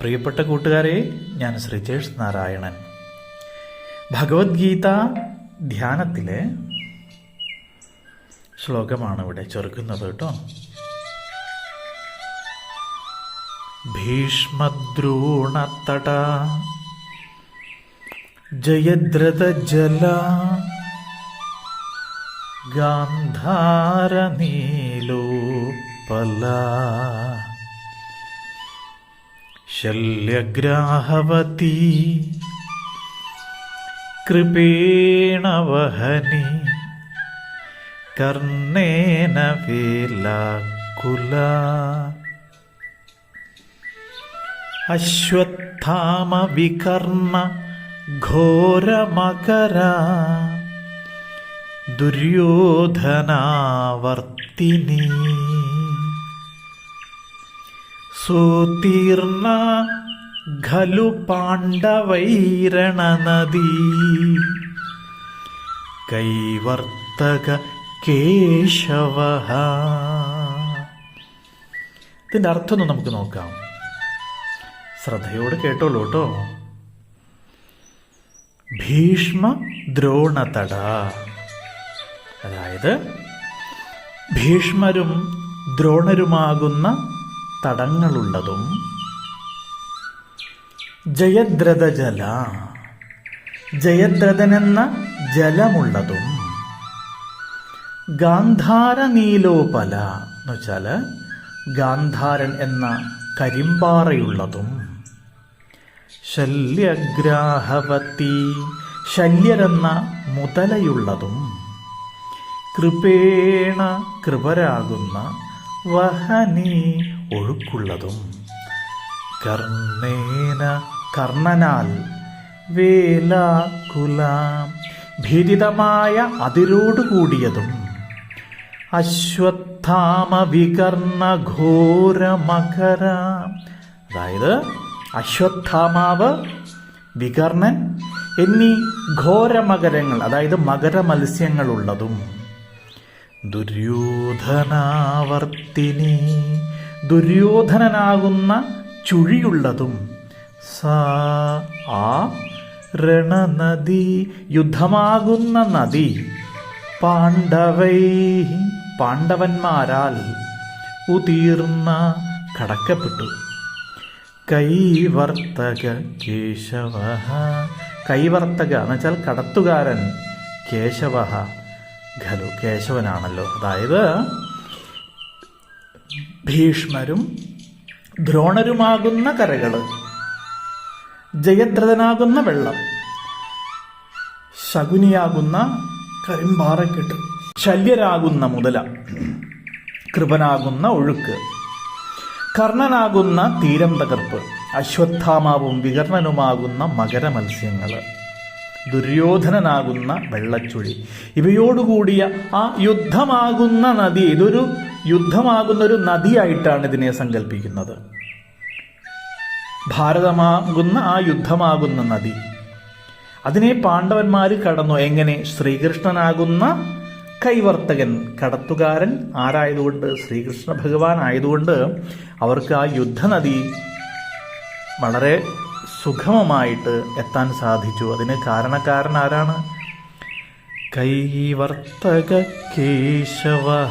പ്രിയപ്പെട്ട കൂട്ടുകാരെ ഞാൻ ശ്രീജേഷ് നാരായണൻ. ഭഗവത്ഗീത ധ്യാനത്തിലെ ശ്ലോകമാണ് ഇവിടെ ചെറുക്കുന്നത് കേട്ടോ. ജയദ്രത ജല ഗാന്ധാരനീലോപല ശല്യഗ്രാഹവതി കൃപേണ വഹനി കർണേന വേലാകുല അശ്വത്ഥാമ വികർണ ഘോരമകര ദുര്യോധനാവർത്തിനി. സുതീർണ ഖലു പാണ്ഡവൈരണനദീ. കൈവർത്തക കേശവ ഇതിന്റെ അർത്ഥം ഒന്ന് നമുക്ക് നോക്കാം. ശ്രദ്ധയോട് കേട്ടോളൂ കേട്ടോ. ഭീഷ്മ ദ്രോണതട അതായത് ഭീഷ്മരും ദ്രോണരുമാകുന്ന തടങ്ങളുള്ളതും ജയദ്രഥ ജല ജയദ്രഥനെന്ന ജലമുള്ളതും ഗാന്ധാര നീലോപല എന്ന് വെച്ചാൽ ഗാന്ധാരൻ എന്ന കരിമ്പാറയുള്ളതും ശല്യഗ്രാഹവത്തി ശല്യരെന്ന മുതലയുള്ളതും കൃപേണ കൃപരാകുന്ന വഹനി ഒഴുക്കുള്ളതും. കർണേന കർണനാൽ വേലാകുല. ഭീതിതമായ അതിരോടുകൂടിയതും അശ്വത്ഥാമ വികർണ ഘോരമകര അതായത് അശ്വത്ഥാമാവ് വികർണൻ എന്നീ ഘോരമകരങ്ങൾ അതായത് മകര മത്സ്യങ്ങളുള്ളതും ദുര്യോധനാവർത്തിനി ദുര്യോധനനാകുന്ന ചുഴിയുള്ളതും. സ ആ രണനദി യുദ്ധമാകുന്ന നദി. പാണ്ഡവൈ പാണ്ഡവന്മാരാൽ ഉതീർന്ന കടക്കപ്പെട്ടു. കൈവർത്തക കേശവ കൈവർത്തക എന്ന് വെച്ചാൽ കടത്തുകാരൻ കേശവ ഖലു കേശവനാണല്ലോ. അതായത് ഭീഷ്മരും ദ്രോണരുമാകുന്ന കരകൾ ജയദ്രഥനാകുന്ന വെള്ളം ശകുനിയാകുന്ന കരിമ്പാറക്കെട്ട് ശല്യരാകുന്ന മുതല കൃപനാകുന്ന ഒഴുക്ക് കർണനാകുന്ന തീരം തകർപ്പ് അശ്വത്ഥാമാവും വികർണനുമാകുന്ന മകര മത്സ്യങ്ങൾ ദുര്യോധനനാകുന്ന വെള്ളച്ചുഴി. ഇവയോടുകൂടിയ ആ യുദ്ധമാകുന്ന നദി ഇതൊരു യുദ്ധമാകുന്ന ഒരു നദിയായിട്ടാണ് ഇതിനെ സങ്കല്പിക്കുന്നത് ഭാരതമാകുന്ന ആ യുദ്ധമാകുന്ന നദി. അതിനെ പാണ്ഡവന്മാർ കടന്നു. എങ്ങനെ? ശ്രീകൃഷ്ണനാകുന്ന കൈവർത്തകൻ കടത്തുകാരൻ ആരായതുകൊണ്ട്? ശ്രീകൃഷ്ണ ഭഗവാൻ ആയതുകൊണ്ട് അവർക്ക് ആ യുദ്ധനദി വളരെ സുഗമമായിട്ട് എത്താൻ സാധിച്ചു. അതിന് കാരണക്കാരൻ ആരാണ്? കൈവർത്തക കേശവ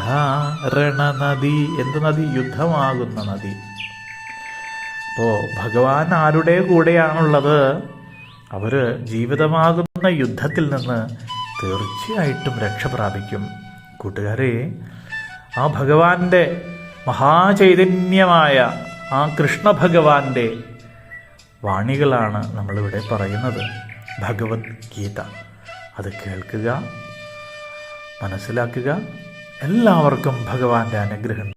രണനദി എന്ത് നദി? യുദ്ധമാകുന്ന നദി. അപ്പോ ഭഗവാൻ ആരുടെ കൂടെയാണുള്ളത്? അവർ ജീവിതമാകുന്ന യുദ്ധത്തിൽ നിന്ന് തീർച്ചയായിട്ടും രക്ഷ പ്രാപിക്കും. കൂട്ടുകാരെ ആ ഭഗവാന്റെ മഹാചൈതന്യമായ ആ കൃഷ്ണ ഭഗവാന്റെ വാണികളാണ് നമ്മളിവിടെ പറയുന്നത്. ഭഗവത്ഗീത. അത് കേൾക്കുക മനസ്സിലാക്കുക. എല്ലാവർക്കും ഭഗവാന്റെ അനുഗ്രഹം